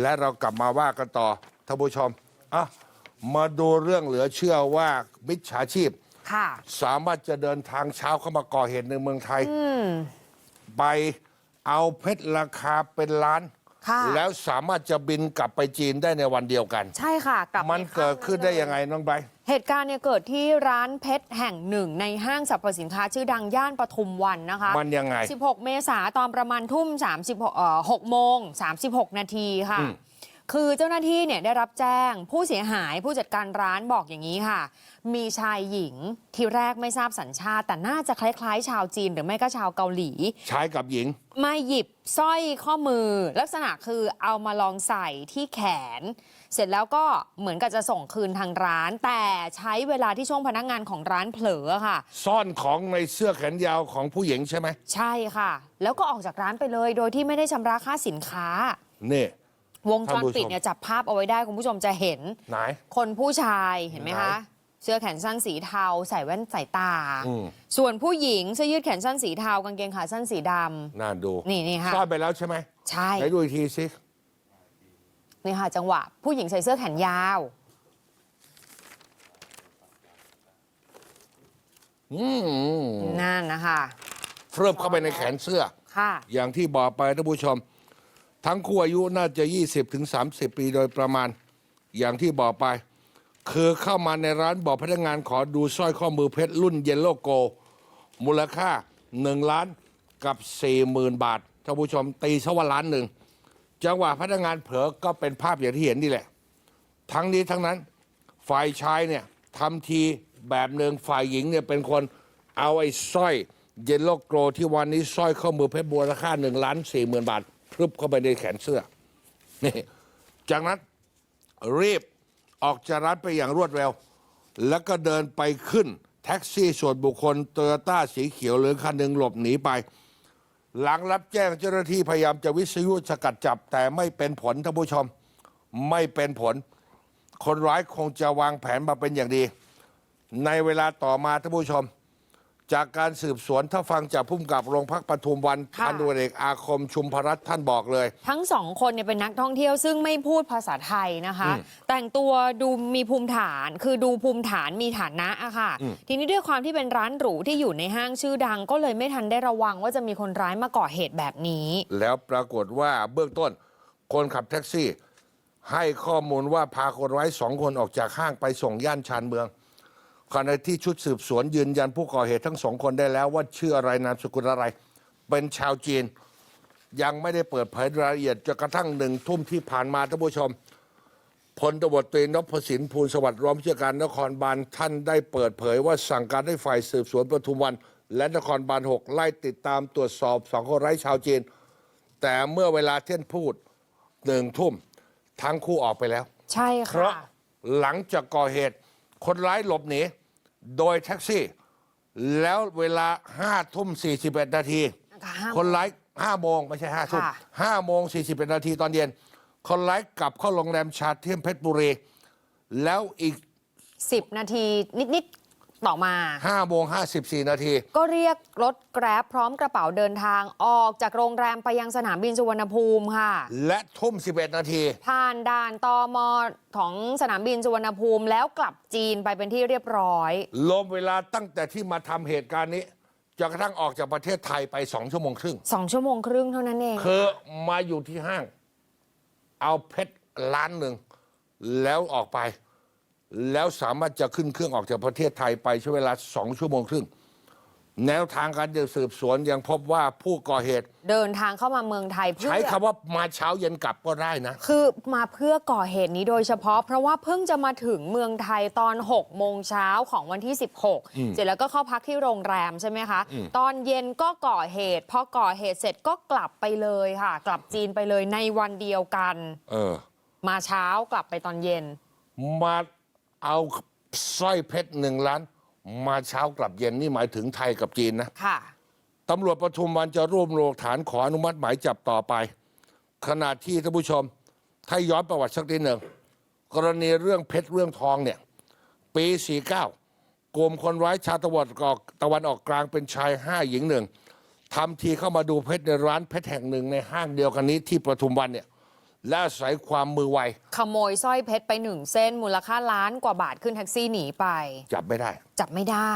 และเรากลับมาว่ากันต่อท่านผู้ชมอะมาดูเรื่องเหลือเชื่อว่ามิจฉาชีพ ค่ะ สามารถจะเดินทางเช้าเข้ามาก่อเหตุในเมืองไทย ไปเอาเพชรราคาเป็นล้านค่ะ แล้วสามารถจะบินกลับไปจีนได้ในวันเดียวกัน ใช่ค่ะกลับมันไปเกิดขึ้นได้ยังไงน้องใบร์ทเหตุการณ์เนี่ยเกิดที่ร้านเพชรแห่งหนึ่ง ในห้างสรรพสินค้าชื่อดังย่านปทุมวันนะคะ มันยังไง 16 เมษาตอนประมาณทุ่ม36เอ่อ6โมง36 นาทีค่ะอืม คือเจ้าหน้าที่เนี่ยได้รับแจ้งผู้เสียหายผู้จัดการร้านบอกอย่างนี้ค่ะ มีชายหญิงที่แรกไม่ทราบสัญชาติ แต่น่าจะคล้ายๆ ชาวจีนหรือไม่ก็ชาวเกาหลี ชายกับหญิง มาหยิบสร้อยข้อมือ ลักษณะคือเอามาลองใส่ที่แขน เสร็จแล้วก็เหมือนกับจะส่งคืนทางร้าน แต่ใช้เวลาที่ช่วงพนักงานของร้านเผลอค่ะ ซ่อนของในเสื้อแขนยาวของผู้หญิงใช่ไหมใช่ค่ะ แล้วก็ออกจากร้านไปเลย โดยที่ไม่ได้ชำระค่าสินค้า นี่ วงจรท่านผู้ชมปิดเนี่ยจับภาพเอาไว้ได้คุณผู้ชมจะเห็น ไหน คนผู้ชายเห็นไหมคะไหนเสื้อแขนสั้นสีเทา ใส่แว่นสายตา อืม ส่วนผู้หญิงเสื้อยืดแขนสั้นสีเทากางเกงขาสั้นสีดน่าดูำนี่นี่ค่ะซ่อนไปแล้วใช่ไหมใช่ไหนดูอีกทีสินี่ค่ะจังหวะ ผู้หญิงใส่เสื้อแขนยาว อืมนั่นนะคะเฟิบเข้าไปในแขนเสื้อ ค่ะ อย่างที่บอกไปท่านผู้ชม ทั้งคู่อายุน่าจะ 20ถึง30 ปีโดยประมาณ อย่างที่บอกไป คือเข้ามาในร้านบอกพนักงานขอดูสร้อยข้อมือเพชรรุ่นเยลโลโก มูลค่า 1 ล้านกับ 40,000 บาทท่านผู้ชมตีซะว่าล้านหนึ่ง จังหวะพนักงานเผลอก็เป็นภาพอย่างที่เห็นนี่แหละ ทั้งนี้ทั้งนั้นฝ่ายชายเนี่ยทำทีแบบหนึ่งฝ่ายหญิงเนี่ยเป็นคนเอาไอ้สร้อยเยลโลโกรที่วันนี้สร้อยข้อมือเพชรบัวราคาหนึ่งล้านสี่หมื่นบาท พรึบเข้าไปในแขนเสื้อนี่จากนั้นรีบออกจากร้านไปอย่างรวดเร็ว แล้วก็เดินไปขึ้น แท็กซี่ส่วนบุคคลโตโยต้าสีเขียวเหลืองคันหนึ่งหลบหนีไป หลังรับแจ้งเจ้าหน้าที่พยายามจะวิทยุสกัดจับ แต่ไม่เป็นผลท่านผู้ชม ไม่เป็นผล คนร้ายคงจะวางแผนมาเป็นอย่างดี ในเวลาต่อมาท่านผู้ชม จากการสืบสวนถ้าฟังจากผู้กำกับโรงพักปทุมวันค่ะ พันตำรวจเอกอาคมชุมพรัตน์ท่านบอกเลย ทั้งสองคนเนี่ยเป็นนักท่องเที่ยวซึ่งไม่พูดภาษาไทยนะคะแต่งตัวดูมีภูมิฐาน คือดูภูมิฐานมีฐานะอะค่ะทีนี้ด้วยความที่เป็นร้านหรูที่อยู่ในห้างชื่อดัง ก็เลยไม่ทันได้ระวังว่าจะมีคนร้ายมาก่อเหตุแบบนี้ แล้วปรากฏว่าเบื้องต้น คนขับแท็กซี่ ให้ข้อมูลว่าพาคนร้ายสองคนออกจากห้างไปส่งย่านชานเมือง ขณะที่ชุดสืบสวนยืนยันผู้ก่อเหตุทั้งสองคนได้แล้วว่าชื่ออะไรนามสกุลอะไร เป็นชาวจีน ยังไม่ได้เปิดเผยรายละเอียดจนกระทั่งหนึ่งทุ่มที่ผ่านมาท่านผู้ชมพลตบตรีนพสินภูลสวัสดิ์รองผู้จัดการนครบาลท่านได้เปิดเผยว่าสั่งการให้ฝ่ายสืบสวนปทุมวัน และนครบาลหกไล่ติดตามตรวจสอบสองคนไร้ชาวจีน แต่เมื่อเวลาเที่ยงพูดหนึ่งทุ่มทั้งคู่ออกไปแล้ว ใช่เพราะค่ะหลังจากก่อเหตุคนร้ายหลบหนี โดยแท็กซี่ แล้วเวลาห้าทุ่มสี่สิบเอ็ดนาทีห้าโมงคนร้ายห้าโมงไม่ใช่ห้าทุ่มค่ะ ห้าโมงสี่สิบเอ็ดนาทีตอนเย็น คนร้ายกลับเข้าโรงแรมชาเทียมเพชรบุรี แล้วอีก10นาทีนิด ๆ ต่อมาห้าโมงห้าสิบสี่นาที ก็เรียกรถแกร็บพร้อมกระเป๋าเดินทางออกจากโรงแรมไปยังสนามบินสุวรรณภูมิค่ะ และทุ่มสิบเอ็ดนาที ผ่านด่านตอมของสนามบินสุวรรณภูมิแล้วกลับจีนไปเป็นที่เรียบร้อย ลมเวลาตั้งแต่ที่มาทำเหตุการณ์นี้จนกระทั่งออกจากประเทศไทยไปสองชั่วโมงครึ่ง 2 ชั่วโมงครึ่งเท่านั้นเอง คือมาอยู่ที่ห้าง เอาเพชรล้านหนึ่งแล้วออกไป แล้วสามารถจะขึ้นเครื่องออกจากประเทศไทยไปใช้เวลาสองชั่วโมงครึ่ง แนวทางการสืบสวนยังพบว่าผู้ก่อเหตุ เดินทางเข้ามาเมืองไทยเพื่อ ใช้คำว่ามาเช้าเย็นกลับก็ได้นะ คือมาเพื่อก่อเหตุนี้โดยเฉพาะ เพราะว่าเพิ่งจะมาถึงเมืองไทยตอน 6 โมงเช้าของวันที่ 16 เสร็จแล้วก็เข้าพักที่โรงแรมใช่ไหมคะ ตอนเย็นก็ก่อเหตุพอก่อเหตุเสร็จก็กลับไปเลยค่ะ กลับจีนไปเลยในวันเดียวกัน เออ มาเช้ากลับไปตอนเย็น มา เอาสร้อยเพชรหนึ่งล้าน มาเช้ากลับเย็นนี่หมายถึงไทยกับจีนนะค่ะ ตำรวจปทุมวันจะรวบรวมหลักฐานขออนุมัติหมายจับต่อไป ขณะที่ท่านผู้ชม ถ้าย้อนประวัติสักนิดหนึ่ง กรณีเรื่องเพชรเรื่องทองเนี่ย ปี 49 กลุ่มคนร้ายชาวตะวันออกตะวันออกกลางเป็นชาย5หญิงหนึ่งทำทีเข้ามาดูเพชรในร้านเพชรแห่งหนึ่งในห้างเดียวกันนี้ที่ปทุมวันเนี่ย และอาศัยความมือไว ขโมยสร้อยเพชรไปหนึ่งเส้น มูลค่าล้านกว่าบาทขึ้นแท็กซี่หนีไป จับไม่ได้ จับไม่ได้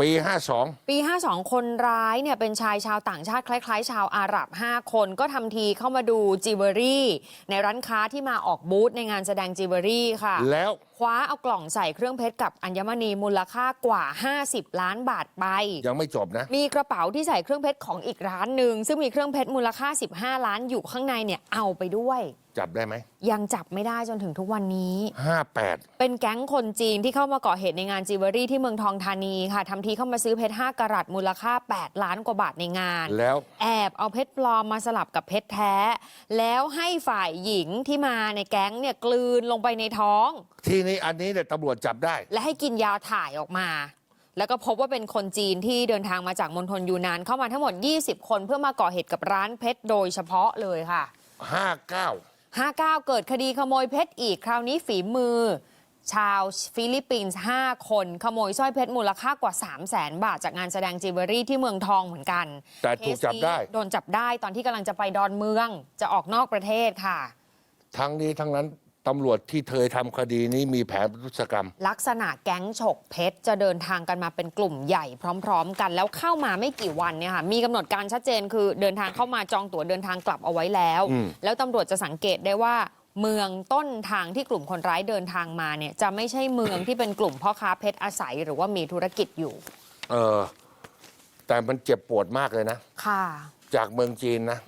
ปี 52 ปี 52 คนร้ายเนี่ยเป็นชายชาวต่างชาติคล้าย ๆ ชาวอาหรับ 5 คนก็ทำทีเข้ามาดูจิวเวลรี่ ในร้านค้าที่มาออกบูธในงานแสดงจิวเวลรี่ค่ะ แล้วคว้าเอากล่องใส่เครื่องเพชรกับอัญมณีมูลค่ากว่า 50 ล้านบาทไป ยังไม่จบนะ มีกระเป๋าที่ใส่เครื่องเพชรของอีกร้านหนึ่งซึ่งมีเครื่องเพชรมูลค่า 15 ล้านอยู่ข้างในเนี่ยเอาไปด้วย จับได้ไหม ยังจับไม่ได้จนถึงทุกวันนี้ 58 เป็นแก๊งคนจีนที่เข้ามาก่อเหตุในงานจิวเวลรี่ที่เมืองทองธานีค่ะทำทีเข้ามาซื้อเพชร5กะรัตมูลค่า 8 ล้านกว่าบาทในงาน แล้ว แอบเอาเพชรปลอมมาสลับกับเพชรแท้ แล้วให้ฝ่ายหญิงที่มาในแก๊งเนี่ยกลืนลงไปในท้องทีนี้อันนี้เนี่ยตำรวจจับได้ และให้กินยาถ่ายออกมา แล้วก็พบว่าเป็นคนจีนที่เดินทางมาจากมณฑลยูนานเข้ามาทั้งหมด 20 คนเพื่อมาก่อเหตุกับร้านเพชรโดยเฉพาะเลยค่ะ 59 59 เกิดคดีขโมยเพชรอีกคราวนี้ฝีมือ ชาวฟิลิปปินส์ 5 คน ขโมยสร้อยเพชรมูลค่ากว่า 3 0 0แสนบาท จากงานแสดงจิวเวลรี่ที่เมืองทองเหมือนกันแต่ถูกจับได้ เคสนี้โดนจับได้ตอนที่กำลังจะไปดอนเมืองจะออกนอกประเทศค่ะ ทั้งนี้ทั้งนั้น ตำรวจที่เคยทำคดีนี้มีแผนปทุศกรรม ลักษณะแก๊งฉกเพชร จะเดินทางกันมาเป็นกลุ่มใหญ่พร้อม ๆ กัน แล้วเข้ามาไม่กี่วันเนี่ยค่ะมีกำหนดการชัดเจนคือเดินทางเข้ามาจองตั๋วเดินทางกลับเอาไว้แล้ว อืม แล้วตำรวจจะสังเกตได้ว่า เมืองต้นทางที่กลุ่มคนร้ายเดินทางมาเนี่ยจะไม่ใช่เมืองที่เป็นกลุ่มพ่อค้าเพชรอาศัย หรือว่ามีธุรกิจอยู่เออ แต่มันเจ็บปวดมากเลยนะ ค่ะจากเมืองจีนนะ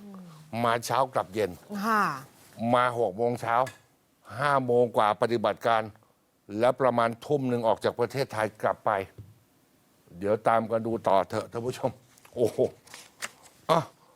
มาเช้ากลับเย็น ค่ะ มาหกโมงเช้า ห้าโมงกว่าปฏิบัติการ แล้วประมาณทุ่มหนึ่งออกจากประเทศไทยกลับไป เดี๋ยวตามกันดูต่อเถอะท่านผู้ชม โอ้โหอะ